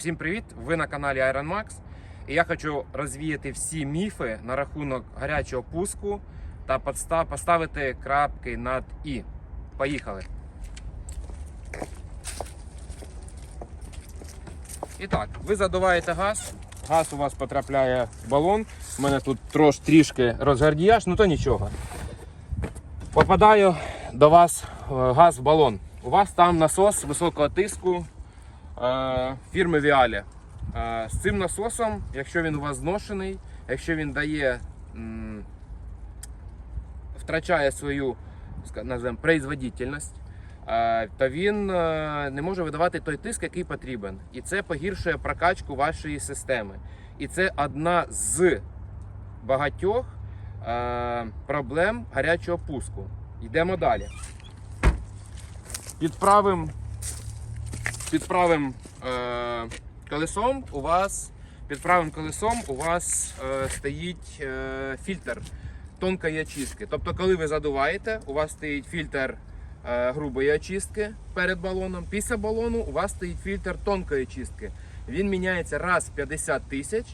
Всім привіт! Ви на каналі Iron Max. І я хочу розвіяти всі міфи на рахунок гарячого пуску та поставити крапки над І. Поїхали. І так, ви задуваєте газ. Газ у вас потрапляє в балон. У мене тут трош трішки розгардіяж, ну то нічого. Попадаю до вас е, газ в балон. У вас там насос високого тиску фірми Віалі. З цим насосом, якщо він у вас зношений, якщо він дає, втрачає свою називаємо, производительність, то він е, не може видавати той тиск, який потрібен. І це погіршує прокачку вашої системи. І це одна з багатьох е, проблем гарячого пуску. Йдемо далі. Під правим, під правим е, колесом у вас під правим колесом у вас е, стоїть е, фільтр тонкої очистки. Тобто, коли ви задуваєте, у вас стоїть фільтр е, грубої очистки перед балоном. Після балону у вас стоїть фільтр тонкої очистки. Він міняється раз в 50 тисяч.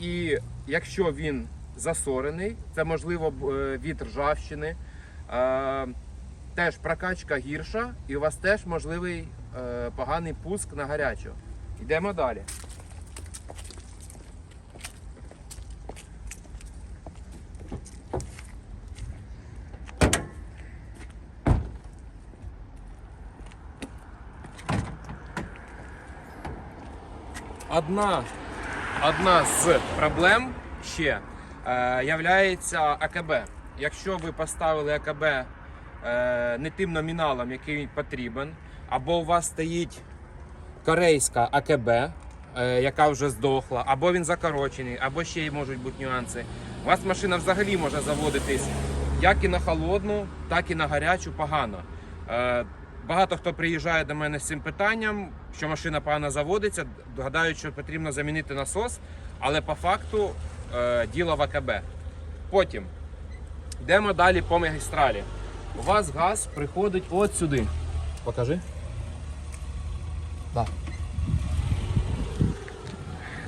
І якщо він засорений, це можливо е, від ржавчини. Е, теж прокачка гірша, і у вас теж можливий поганий пуск на гарячу. Йдемо далі. Одна, одна з проблем ще е, являється АКБ. Якщо ви поставили АКБ е, не тим номіналом, який потрібен, або у вас стоїть корейська АКБ, е, яка вже здохла, або він закорочений, або ще можуть бути нюанси. У вас машина взагалі може заводитись як і на холодну, так і на гарячу погано. Е, Багато хто приїжджає до мене з цим питанням, що машина погано заводиться, гадають, що потрібно замінити насос, але по факту е, діло в АКБ. Потім йдемо далі по магістралі. У вас газ приходить от сюди. Покажи. Да.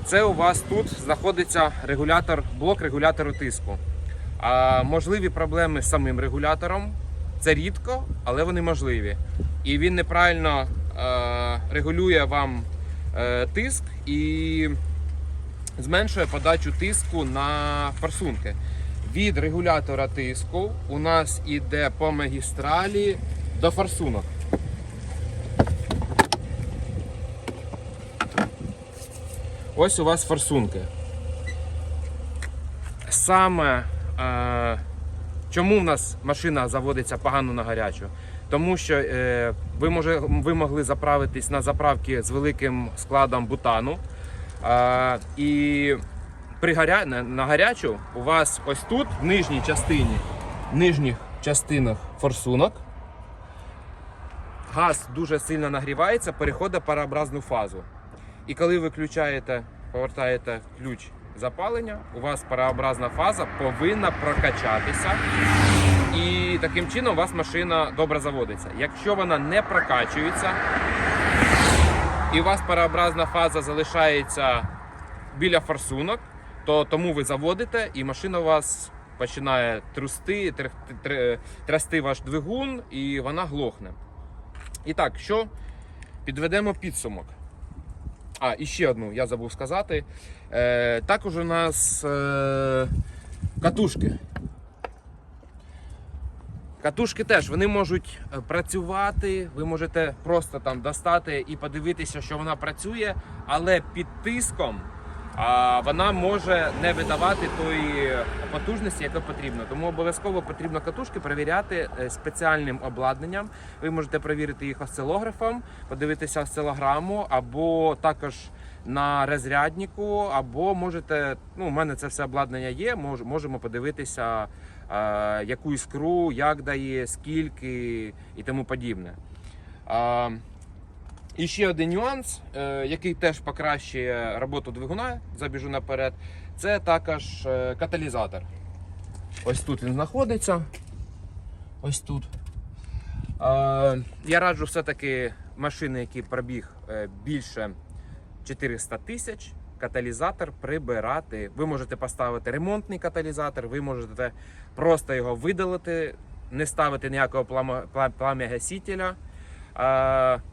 Це у вас тут знаходиться регулятор, блок регулятору тиску. А можливі проблеми з самим регулятором. Це рідко, але вони можливі. І він неправильно е, регулює вам е, тиск і зменшує подачу тиску на форсунки. Від регулятора тиску у нас іде по магістралі до форсунок. Ось у вас форсунки. Саме е, чому в нас машина заводиться погано на гарячу? Тому що е, ви, може, ви могли заправитись на заправки з великим складом бутану. Е, і при гаря... на, гарячу у вас ось тут, в нижній частині, в нижніх частинах форсунок, газ дуже сильно нагрівається, переходить в парообразну фазу. І коли ви включаєте, повертаєте ключ запалення, у вас парообразна фаза повинна прокачатися. І таким чином у вас машина добре заводиться. Якщо вона не прокачується, і у вас парообразна фаза залишається біля форсунок, то тому ви заводите, і машина у вас починає трусти, тр- тр- трясти ваш двигун, і вона глохне. І так, що підведемо підсумок. А, і ще одну я забув сказати. Е, також у нас е, катушки. Катушки теж вони можуть е, працювати, ви можете просто там достати і подивитися, що вона працює, але під тиском вона може не видавати тої потужності, яка потрібна. Тому обов'язково потрібно катушки перевіряти е, спеціальним обладнанням. Ви можете перевірити їх осцилографом, подивитися осцилограму, або також на розряднику, або можете, ну, у мене це все обладнання є, мож, можемо подивитися, е, яку іскру, як дає, скільки і тому подібне. І ще один нюанс, е, який теж покращує роботу двигуна, забіжу наперед, це також е, каталізатор. Ось тут він знаходиться. Ось тут. Е, я раджу все-таки машини, які пробіг більше 400 тисяч каталізатор прибирати. Ви можете поставити ремонтний каталізатор, ви можете просто його видалити, не ставити ніякого пламя-гасителя. А,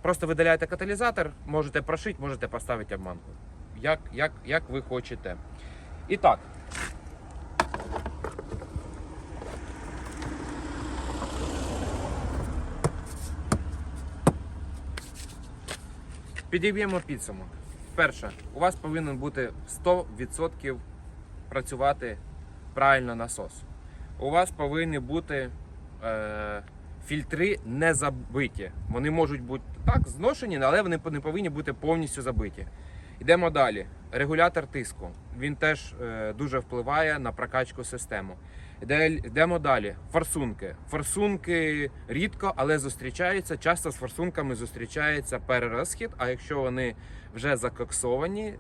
Просто видаляєте каталізатор, можете прошити, можете поставити обманку. Як, як, як ви хочете. І так. Підіб'ємо підсумок. Перше, у вас повинен бути 100% працювати правильно насос. У вас повинні бути е, фільтри не забиті. Вони можуть бути так зношені, але вони не повинні бути повністю забиті. Йдемо далі. Регулятор тиску. Він теж е, дуже впливає на прокачку системи. Йде- Йдемо далі. Форсунки. Форсунки рідко, але зустрічаються. Часто з форсунками зустрічається перерозхід, а якщо вони вже закоксовані,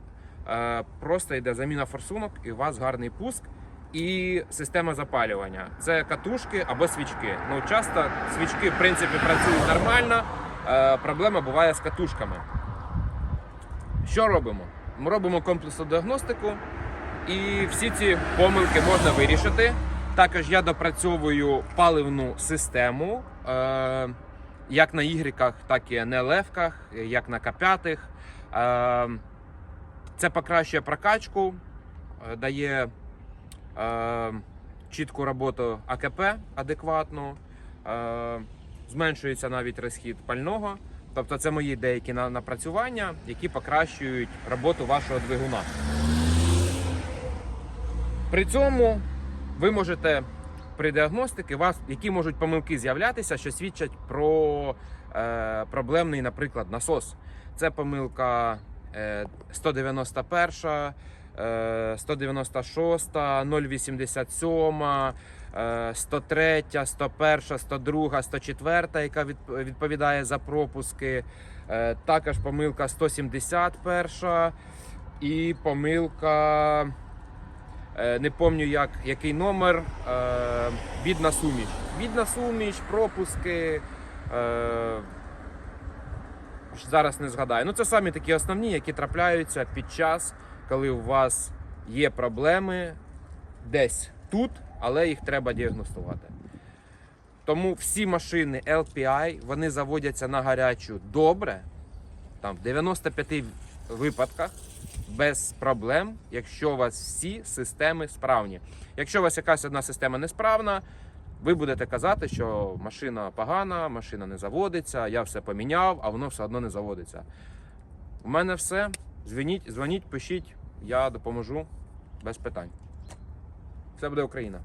е, просто йде заміна форсунок, і у вас гарний пуск. І система запалювання. Це катушки або свічки. Ну, часто свічки, в принципі, працюють нормально. Е, проблема буває з катушками. Що робимо? Ми робимо комплексну діагностику, і всі ці помилки можна вирішити. Також я допрацьовую паливну систему, е, як на ігріках, так і на левках, як на К5. Е, це покращує прокачку, е, дає чітку роботу АКП адекватну, е, зменшується навіть розхід пального. Тобто це мої деякі напрацювання, які покращують роботу вашого двигуна. При цьому ви можете при діагностиці, вас, які можуть помилки з'являтися, що свідчать про е, проблемний, наприклад, насос. Це помилка е, 191, е, 196, 087, е, 103, 101, 102, 104, яка відповідає за пропуски. Е, Також помилка 171 і помилка. е, Не пам'ятаю, як, який номер. е, Бідна суміш. Бідна суміш, пропуски. Зараз не згадаю. Ну, це самі такі основні, які трапляються під час, коли у вас є проблеми десь тут, але їх треба діагностувати. Тому всі машини LPI вони заводяться на гарячу добре, там в 95 випадках без проблем, якщо у вас всі системи справні. Якщо у вас якась одна система несправна, ви будете казати, що машина погана, машина не заводиться, я все поміняв, а воно все одно не заводиться. У мене все. Дзвоніть, дзвоніть, пишіть, я допоможу без питань. Все буде Україна.